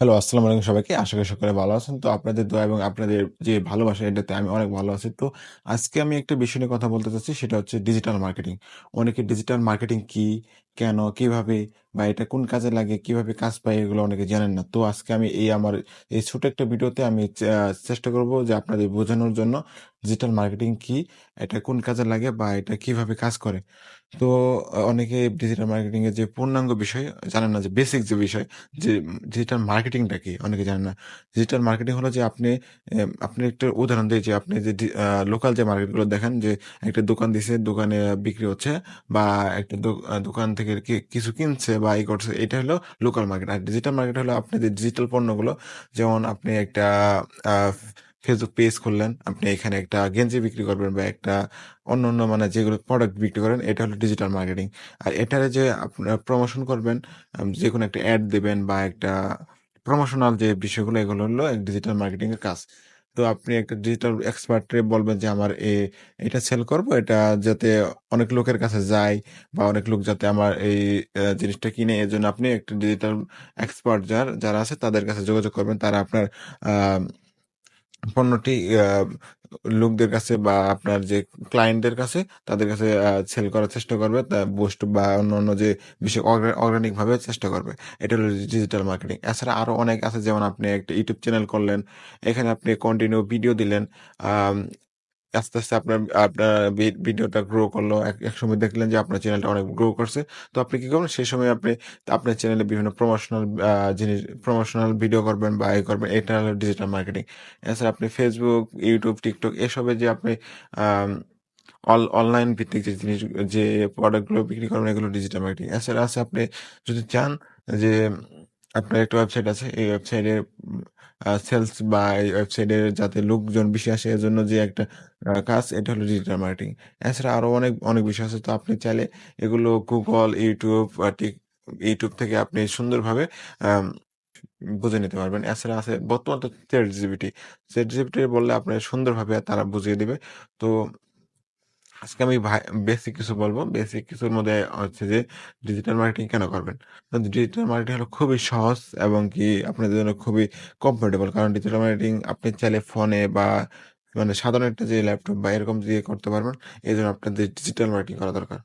Hello, আসসালামু আলাইকুম সবাইকে। আশা করি সকলে ভালো আছেন। তো আপনাদের দোয়া এবং আপনাদের যে ভালোবাসা এটাতে আমি অনেক ভালো আছি। তো আজকে আমি একটা বিষয় নিয়ে কথা বলতে চাচ্ছি সেটা হচ্ছে ডিজিটাল মার্কেটিং। অনেকে ডিজিটাল মার্কেটিং কি, কেন, কীভাবে বা এটা কোন কাজে লাগে, কীভাবে কাজ পায় এগুলো অনেকে জানেন না। তো আজকে আমি এই আমার এই ছোট একটা ভিডিওতে আমি চেষ্টা করব যে আপনাদের বোঝানোর জন্য ডিজিটাল মার্কেটিং কি, এটা কোন কাজে লাগে বা এটা কীভাবে কাজ করে। তো অনেকে ডিজিটাল মার্কেটিং এর যে পূর্ণাঙ্গ বিষয় জানেন না যে বেসিক যে বিষয় যে ডিজিটাল মার্কেটিংটা কি? অনেকে জানেন না। ডিজিটাল মার্কেটিং হলো যে আপনি আপনি একটা উদাহরণ দেই যে আপনি যে লোকাল যে মার্কেটগুলো দেখেন যে একটা দোকান দিছে, দোকানে বিক্রি হচ্ছে বা একটা দোকান থেকে কি কিছু কিনছে বা ই করছে এটা হলো লোকাল মার্কেট। আর ডিজিটাল মার্কেট হলো আপনি যে ডিজিটাল পণ্যগুলো যেমন আপনি একটা ফেসবুক পেজ খুললেন, আপনি এখানে একটা গেঞ্জি বিক্রি করবেন বা একটা অন্য অন্য মানে যেগুলো প্রোডাক্ট বিক্রি করেন এটা হলো ডিজিটাল মার্কেটিং। আর এটারে যে আপনার প্রমোশন করবেন যে কোনো একটা অ্যাড দেবেন বা একটা প্রমোশনাল যে বিষয়গুলো এগুলো হলো ডিজিটাল মার্কেটিংয়ের কাজ। তো আপনি একটা ডিজিটাল এক্সপার্ট রে বলবেন যে, আমার এ, এটা সেল করব। এটা যাতে অনেক লোকের কাছে যায় বা অনেক লোক যাতে আমার এই জিনিসটা কিনে এজন্য আপনি একটা ডিজিটাল এক্সপার্ট যার, যারা আছে তাদের কাছে যোগাযোগ করবেন। তারা আপনার পণ্যটি লোকদের কাছে বা আপনার যে ক্লায়েন্টদের কাছে, তাদের কাছে সেল করার চেষ্টা করবে। তা বুস্ট বা অন্য অন্য যে বিষয় অর্গা অর্গানিক ভাবে চেষ্টা করবে। এটা হলো ডিজিটাল মার্কেটিং। এছাড়া আরও অনেক আছে, যেমন আপনি একটা ইউটিউব চ্যানেল করলেন। এখানে আপনি কন্টিনিউ ভিডিও দিলেন। আস্তে, আস্তে আপনার আপনার ভিডিওটা গ্রো করল। এক সময় দেখলেন যে আপনার চ্যানেলটা অনেক গ্রো করছে। তো আপনি কি করবেন? সেই সময় আপনি আপনার চ্যানেলে বিভিন্ন প্রমোশনাল জিনিস প্রমোশনাল ভিডিও করবেন বা ই করবেন। এটা হলো ডিজিটাল মার্কেটিং। এছাড়া আপনি ফেসবুক ইউটিউব টিকটক এসবে যে আপনি অল অনলাইন ভিত্তিক যে জিনিস যে প্রোডাক্টগুলো বিক্রি করবেন এগুলো ডিজিটাল মার্কেটিং। এছাড়া আছে আপনি যদি চান যে আপনার একটা ওয়েবসাইট আছে। এই ওয়েবসাইটে সেলস বা এই ওয়েবসাইটে যাতে লোকজন বেশি আসে এজন্য যে একটা কাজ এটা হলো ডিজিটাল মার্কেটিং। এছাড়া আরও অনেক, অনেক বিষয় আছে। তো আপনি চাইলে এগুলো গুগল ইউটিউব YouTube থেকে আপনি সুন্দরভাবে বুঝে নিতে পারবেন। এছাড়া আছে বর্তমান তো ChatGPT। জিবিটি বললে আপনার সুন্দরভাবে তারা বুঝিয়ে দিবে। তো আজকে আমি বেসিক কিছু বলব বেসিক কিছুর মধ্যে হচ্ছে যে ডিজিটাল মার্কেটিং কেন করবেন? ডিজিটাল মার্কেটিং হলো খুবই সহজ এবং কি আপনাদের জন্য খুবই কমফোর্টেবল। কারণ ডিজিটাল মার্কেটিং আপনি চাইলে ফোনে বা মানে সাধারণ একটা যে ল্যাপটপ বা এরকম দিয়ে করতে পারবেন। এই জন্য আপনাদের ডিজিটাল মার্কেটিং করা দরকার।